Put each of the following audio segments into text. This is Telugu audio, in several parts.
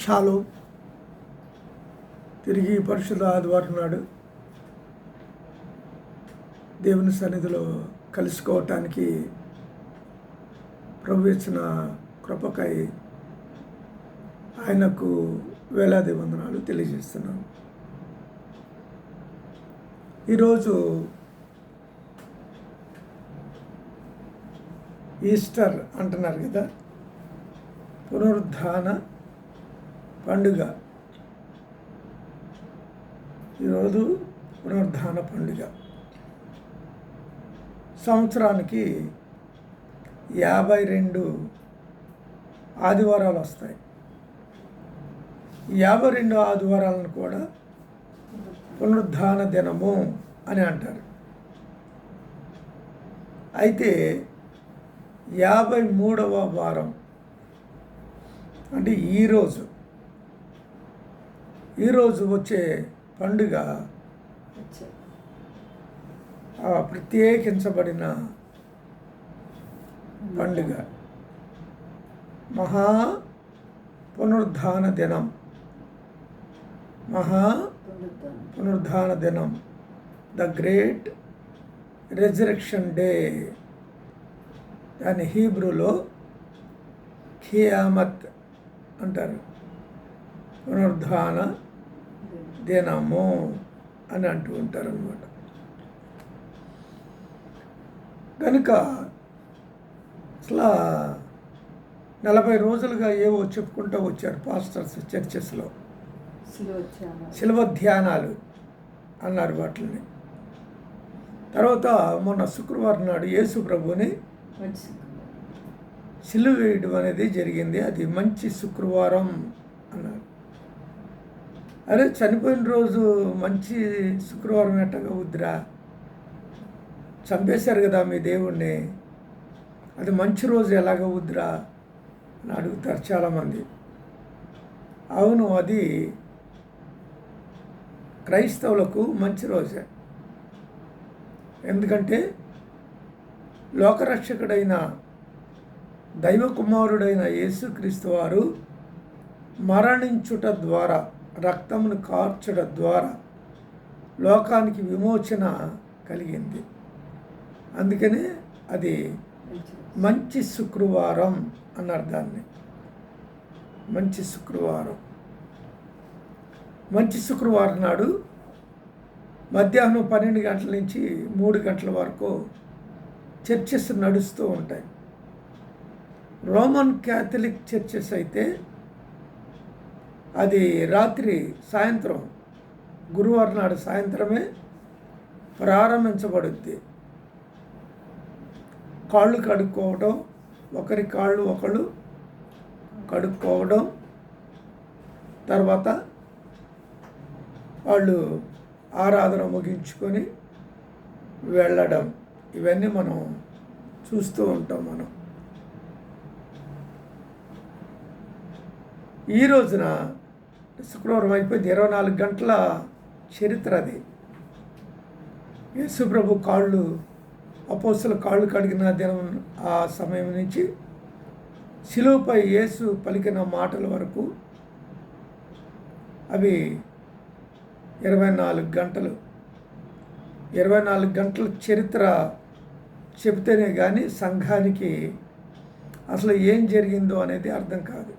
షాలో తిరిగి పరిశుద్ధ ఆదివారం నాడు దేవుని సన్నిధిలో కలుసుకోవటానికి ప్రభు ఇచ్చిన కృపకై ఆయనకు వేలాది వందనాలు తెలియజేస్తున్నాను ఈరోజు ఈస్టర్ అంటున్నారు కదా పునరుద్ధాన పండుగ. ఈరోజు పునరుద్ధాన పండుగ. సంవత్సరానికి యాభై రెండు ఆదివారాలు వస్తాయి. యాభై రెండు ఆదివారాలను కూడా పునరుద్ధాన దినము అని అంటారు. అయితే యాభై మూడవ వారం అంటే ఈరోజు ఈరోజు వచ్చే పండుగ ప్రత్యేకించబడిన పండుగ. మహా పునరుద్ధాన దినం. మహా పునరుద్ధాన దినం. The great resurrection day. దాని హీబ్రూలో ఖియామత్ అంటారు. పునరుద్ధాన దినము అని అంటూ ఉంటారు అనమాట కనుక అసలు నలభై రోజులుగా ఏవో చెప్పుకుంటూ వచ్చారు పాస్టర్స్ చర్చెస్లో. శిల్వ ధ్యానాలు. అన్నారు వాటిని తర్వాత మొన్న శుక్రవారం నాడు యేసు ప్రభుని సిలువ వేయడం అనేది జరిగింది. అది మంచి శుక్రవారం. అరే చనిపోయిన రోజు మంచి శుక్రవారం ఎట్టగా వద్దురా? చంపేశారు కదా మీ దేవుణ్ణి. అది మంచి రోజు ఎలాగ వద్దురా? అని అడుగుతారు చాలామంది. అవును అది క్రైస్తవులకు మంచి రోజే. ఎందుకంటే లోకరక్షకుడైన దైవ కుమారుడైన యేసుక్రీస్తు వారు మరణించుట ద్వారా రక్తమును కార్చడం ద్వారా లోకానికి విమోచన కలిగింది. అందుకనే అది మంచి శుక్రవారం అన్నారు దాన్ని. మంచి శుక్రవారం. మంచి శుక్రవారం నాడు మధ్యాహ్నం పన్నెండు గంటల నుంచి మూడు గంటల వరకు చర్చెస్ నడుస్తూ ఉంటాయి. రోమన్ క్యాథలిక్ చర్చెస్ అయితే అది రాత్రి సాయంత్రం గురువారం నాడు సాయంత్రమే ప్రారంభించబడుద్ది. కాళ్ళు కడుక్కోవడం ఒకరి కాళ్ళు ఒకళ్ళు కడుక్కోవడం తర్వాత వాళ్ళు ఆరాధన ముగించుకొని వెళ్ళడం. ఇవన్నీ మనం చూస్తూ ఉంటాం మనం. ఈ రోజున శుక్రవారం అయిపోయింది. ఇరవై నాలుగు గంటల చరిత్ర అది. యేసుప్రభు కాళ్ళు అపోస్తుల కాళ్ళు కడిగిన దినం ఆ సమయం నుంచి శిలువపై యేసు పలికిన మాటల వరకు అవి ఇరవై నాలుగు గంటలు. ఇరవై నాలుగు గంటల చరిత్ర చెబితేనే కానీ సంఘానికి అసలు ఏం జరిగిందో అనేది అర్థం కాదు.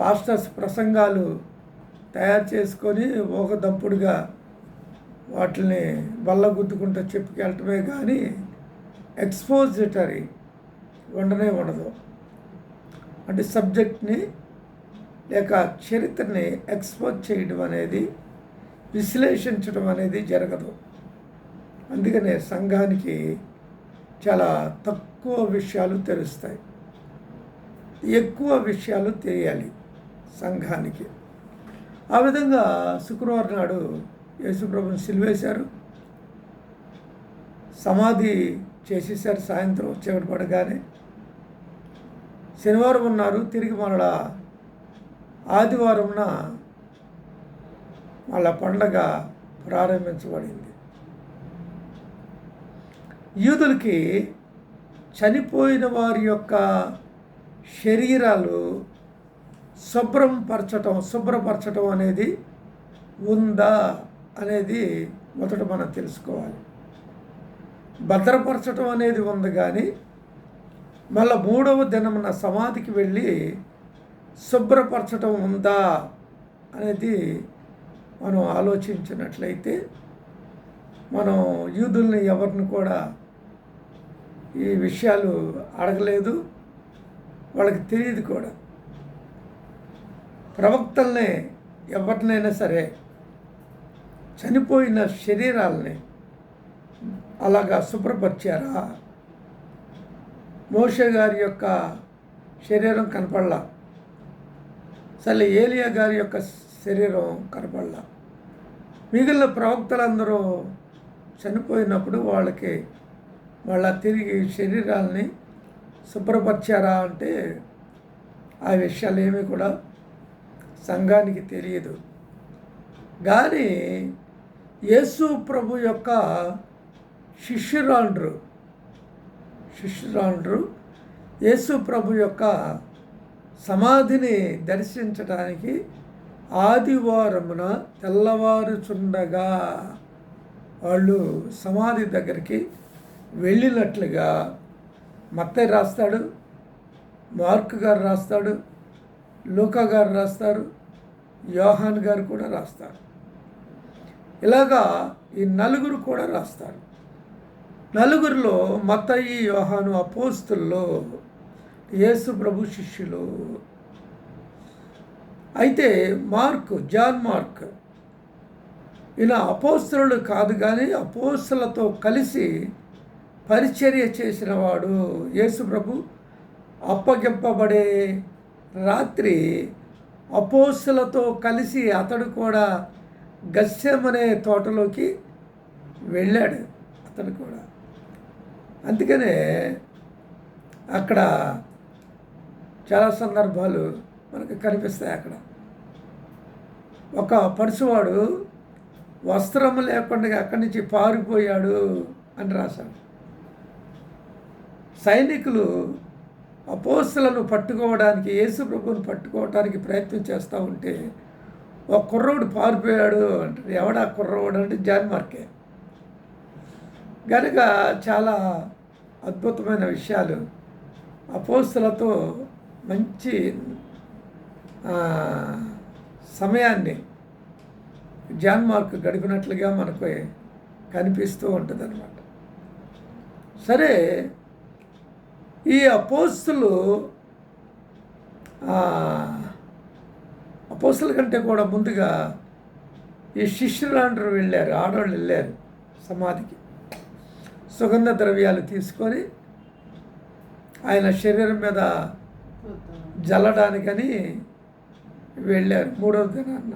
పాస్టర్స్ ప్రసంగాలు తయారు చేసుకొని ఒక దప్పుడుగా వాటిని బల్లగుద్దుకుంటూ చెప్పుకెళ్ళటమే కానీ ఎక్స్పోజిటరీ ఉండనే ఉండదు అంటే సబ్జెక్ట్ని లేక చరిత్రని ఎక్స్పోజ్ చేయడం అనేది విశ్లేషించడం అనేది జరగదు. అందుకనే సంఘానికి చాలా తక్కువ విషయాలు తెలుస్తాయి. ఎక్కువ విషయాలు తెలియాలి. సంఘానికి. ఆ విధంగా శుక్రవారం నాడు యేసుప్రభుని సిలివేశారు. సమాధి చేసేసారు సాయంత్రం వచ్చేవాడు పడగానే. శనివారం ఉన్నారు తిరిగి మరలా ఆదివారంన వాళ్ళ పండగ ప్రారంభించబడింది. యూదులకి చనిపోయిన వారి యొక్క శరీరాలు శుభ్రం పరచటం శుభ్రపరచటం అనేది ఉందా అనేది మొదట మనం తెలుసుకోవాలి. భద్రపరచటం అనేది ఉంది కానీ మళ్ళా మూడవ దినమున సమాధికి వెళ్ళి శుభ్రపరచటం ఉందా అనేది మనం ఆలోచించినట్లయితే మనం యూదుల్ని ఎవరిని కూడా ఈ విషయాలు అడగలేదు వాళ్ళకి తెలియదు కూడా. ప్రవక్తల్ని ఎవరినైనా సరే చనిపోయిన శరీరాలని అలాగా శుభ్రపరిచారా? మోషే గారి యొక్క శరీరం కనపడలా? సరే ఏలియా గారి యొక్క శరీరం కనపడలా? మిగిలిన ప్రవక్తలందరూ చనిపోయినప్పుడు వాళ్ళకి వాళ్ళ తిరిగి శరీరాల్ని శుభ్రపరిచారా అంటే ఆ విషయాలు ఏమీ కూడా సంఘానికి తెలియదు. కానీ యేసు ప్రభు యొక్క శిష్యురాండ్రు శిష్యురాండ్రు యేసు ప్రభు యొక్క సమాధిని దర్శించడానికి ఆదివారమున తెల్లవారుచుండగా వాళ్ళు సమాధి దగ్గరికి వెళ్ళినట్లుగా మత్తయ్య రాస్తాడు మార్క్ గారు రాస్తాడు లూకా గారు రాస్తారు యోహాన్ గారు కూడా రాస్తారు. ఇలాగా ఈ నలుగురు కూడా రాస్తారు. నలుగురిలో మత్తయి యోహాను అపోస్తుల్లో యేసు ప్రభు శిష్యులు. అయితే మార్క్ జాన్ మార్క్ ఈయన అపోస్తులు కాదు కానీ అపోస్తులతో కలిసి పరిచర్య చేసిన వాడు యేసు ప్రభు. అప్పగింపబడే రాత్రి అపోస్తులతో కలిసి అతడు కూడా గస్యమనే తోటలోకి వెళ్ళాడు అతడు కూడా. అందుకనే అక్కడ చాలా సందర్భాలు మనకు కనిపిస్తాయి అక్కడ. ఒక పరుసువాడు వస్త్రం లేకుండా అక్కడి నుంచి పారిపోయాడు అని రాశాడు. సైనికులు అపోస్తులను పట్టుకోవడానికి యేసు ప్రభువును పట్టుకోవడానికి ప్రయత్నం చేస్తూ ఉంటే ఒక కుర్రోడు పారిపోయాడు అంటే ఎవడా కుర్రోడు అంటే జాన్ మార్కే. కనుక చాలా అద్భుతమైన విషయాలు. అపోస్తులతో మంచి సమయాన్ని జాన్ మార్క్ గడిపినట్లుగా మనకు కనిపిస్తూ ఉంటుంది అనమాట సరే ఈ అపోస్తులు అపోస్తుల కంటే కూడా ముందుగా ఈ శిష్యులందరూ వెళ్ళారు ఆడవాళ్ళు వెళ్ళారు సమాధికి. సుగంధ ద్రవ్యాలు తీసుకొని ఆయన శరీరం మీద జల్లడానికని వెళ్ళారు మూడవ దినాన్న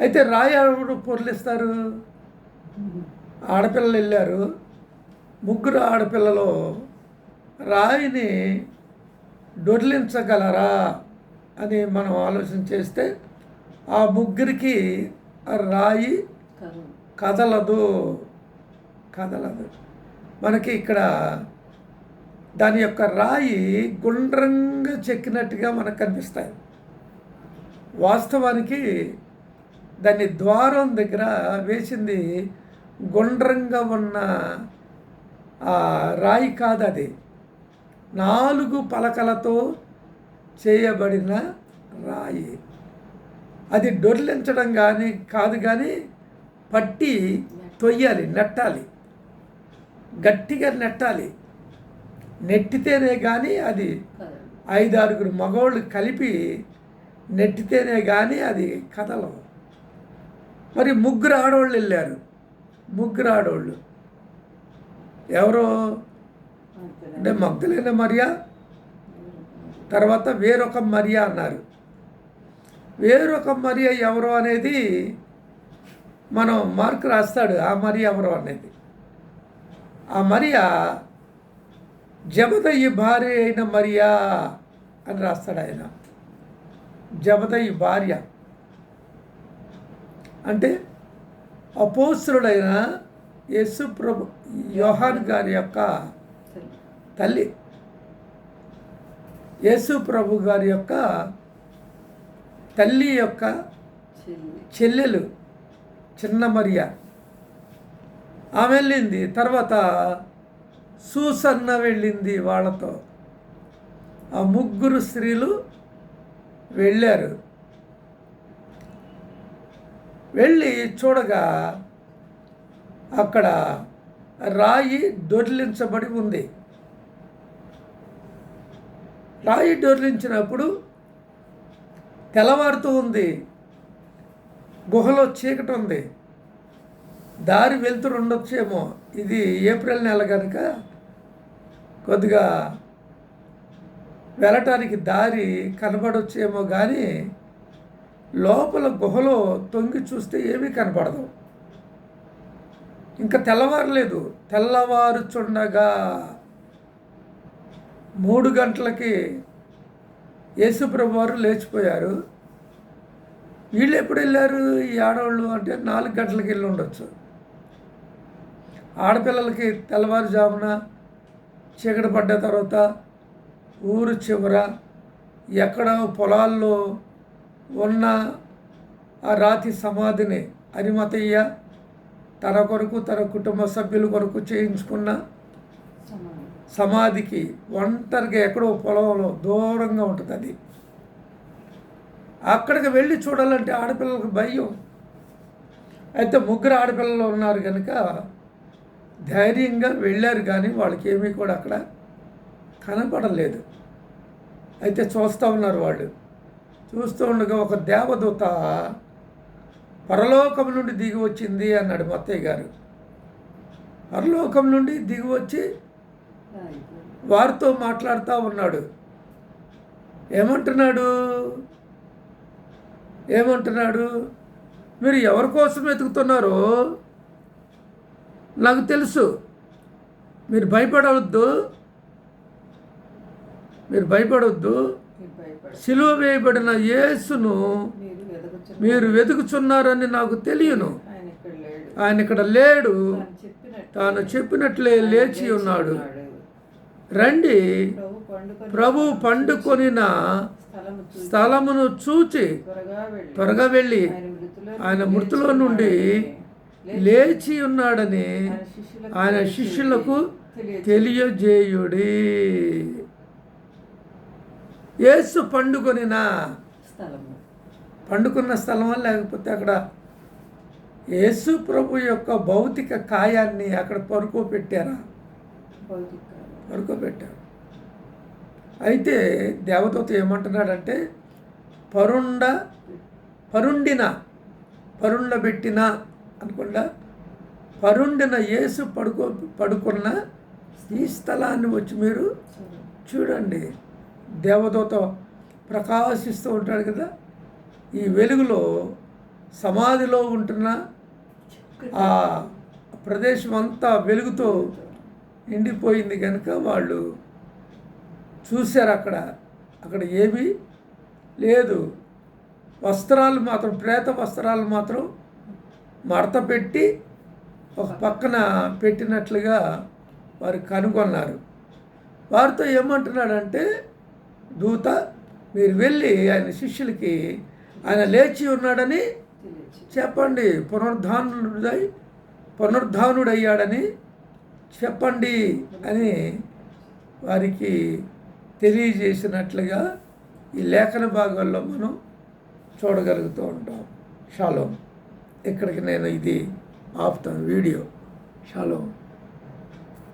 అయితే రాయి ఎవరు పొర్లిస్తారు. ఆడపిల్లలు వెళ్ళారు. ముగ్గురు ఆడపిల్లలు రాయిని డొర్లించగలరా అని మనం ఆలోచన చేస్తే ఆ ముగ్గురికి ఆ రాయి కదలదు. కదలదు. మనకి ఇక్కడ దాని యొక్క రాయి గుండ్రంగా చెక్కినట్టుగా మనకు కనిపిస్తాయి. వాస్తవానికి దాన్ని ద్వారం దగ్గర వేసింది గుండ్రంగా ఉన్న రాయి కాదు అది నాలుగు పలకలతో చేయబడిన రాయి. అది డొర్లించడం కానీ కాదు కానీ పట్టి తొయ్యాలి నెట్టాలి. గట్టిగా నెట్టాలి. నెట్టితేనే కానీ అది ఐదు ఆరుగురు మగవాళ్ళు కలిపి నెట్టితేనే కానీ అది కథలో మరి ముగ్గురు ఆడవాళ్ళు వెళ్ళారు. ముగ్గురు ఆడవాళ్ళు. ఎవరు? అంటే మగ్ధులైన మరియా? తర్వాత వేరొక మరియా అన్నారు. వేరొక మరియా ఎవరు అనేది మనం మార్క్ రాస్తాడు ఆ మరియా ఎవరు అనేది. ఆ మరియా జబదయ్యి భార్య అయిన మరియా అని రాస్తాడు ఆయన. జబదయ్యి భార్య. అంటే అపోసురుడైన యేసు ప్రభు యోహాన్ గారి యొక్క తల్లి. యేసు ప్రభు గారి యొక్క తల్లి యొక్క చెల్లెలు చిన్న మరియ. ఆమె వెళ్ళింది తర్వాత సూసన్న వెళ్ళింది వాళ్ళతో. ఆ ముగ్గురు స్త్రీలు వెళ్ళారు. వెళ్ళి చూడగా అక్కడ రాయి దొర్లించబడి ఉంది. రాయి దొర్లించినప్పుడు తెల్లవారుతూ ఉంది. గుహలో చీకటి ఉంది. దారి వెళ్తురు ఉండొచ్చేమో. ఇది ఏప్రిల్ నెల కనుక కొద్దిగా వెళ్ళటానికి దారి కనబడొచ్చేమో కానీ లోపల గుహలో తొంగి చూస్తే ఏమీ కనపడదు. ఇంకా తెల్లవారలేదు. తెల్లవారుచుండగా మూడు గంటలకి యేసుప్రభు వారు లేచిపోయారు. వీళ్ళు ఎప్పుడు వెళ్ళారు? ఈ ఆడవాళ్ళు అంటే నాలుగు గంటలకు వెళ్ళి ఉండొచ్చు. ఆడపిల్లలకి తెల్లవారుజామున చీకటి పడ్డ తర్వాత ఊరు చివర ఎక్కడ పొలాల్లో ఉన్న ఆ రాతి సమాధిని అరిమతయ్య తన కొరకు తన కుటుంబ సభ్యుల కొరకు చేయించుకున్న సమాధికి ఒంటరిగా ఎక్కడో పొలంలో దూరంగా ఉంటుంది అది. అక్కడికి వెళ్ళి చూడాలంటే ఆడపిల్లలకు భయం. అయితే ముగ్గురు ఆడపిల్లలు ఉన్నారు కనుక ధైర్యంగా వెళ్ళారు కానీ వాళ్ళకి ఏమీ కూడా అక్కడ కనపడలేదు. అయితే చూస్తూ ఉన్నారు వాళ్ళు. చూస్తూ ఉండగా ఒక దేవదూత పరలోకం నుండి దిగి వచ్చింది అన్నాడు మత్తయ్య గారు. పరలోకం నుండి దిగి వచ్చి వారితో మాట్లాడుతూ ఉన్నాడు. ఏమంటున్నాడు? ఏమంటున్నాడు? మీరు ఎవరి కోసం వెతుకుతున్నారో నాకు తెలుసు. మీరు భయపడవద్దు. మీరు భయపడవద్దు. సిలువ వేయబడిన యేసును మీరు వెతుకుచున్నారని నాకు తెలియను. ఆయన ఇక్కడ లేడు. తాను చెప్పినట్లే లేచి ఉన్నాడు. రండి. ప్రభు పండుకొని ప్రభు పండుకొనిన స్థలమును చూచి త్వరగా వెళ్ళి ఆయన మృతులో నుండి లేచి ఉన్నాడని ఆయన శిష్యులకు తెలియజేయుడి. యేసు పండుకొనిన పండుకున్న స్థలమా లేకపోతే అక్కడ యేసు ప్రభు యొక్క భౌతిక కాయాన్ని అక్కడ పరుకోబెట్టారా? భౌతిక పరుకోబెట్టారు. అయితే దేవదూత ఏమంటున్నాడంటే పరుండ పరుండిన పరుండబెట్టిన అనుకుండా పరుండిన యేసు పడుకో పడుకున్న ఈ స్థలాన్ని వచ్చి మీరు చూడండి. దేవదూత ప్రకాశిస్తూ ఉంటాడు కదా ఈ వెలుగులో సమాధిలో ఉంటున్న ఆ ప్రదేశం అంతా వెలుగుతో నిండిపోయింది కనుక వాళ్ళు చూశారు అక్కడ. అక్కడ ఏమీ లేదు. వస్త్రాలు మాత్రం ప్రేత వస్త్రాలు మాత్రం మడత పెట్టి ఒక పక్కన పెట్టినట్లుగా వారు కనుగొన్నారు. వారితో ఏమంటున్నాడంటే దూత మీరు వెళ్ళి ఆయన శిష్యులకి ఆయన లేచి ఉన్నాడని చెప్పండి. పునరుద్ధానుడై పునరుద్ధానుడయ్యాడని చెప్పండి అని వారికి తెలియజేసినట్లుగా ఈ లేఖన భాగాల్లో మనం చూడగలుగుతూ ఉంటాం. షాలోం ఇక్కడికి నేను ఇది ఆపుతాను. వీడియో. షాలోం.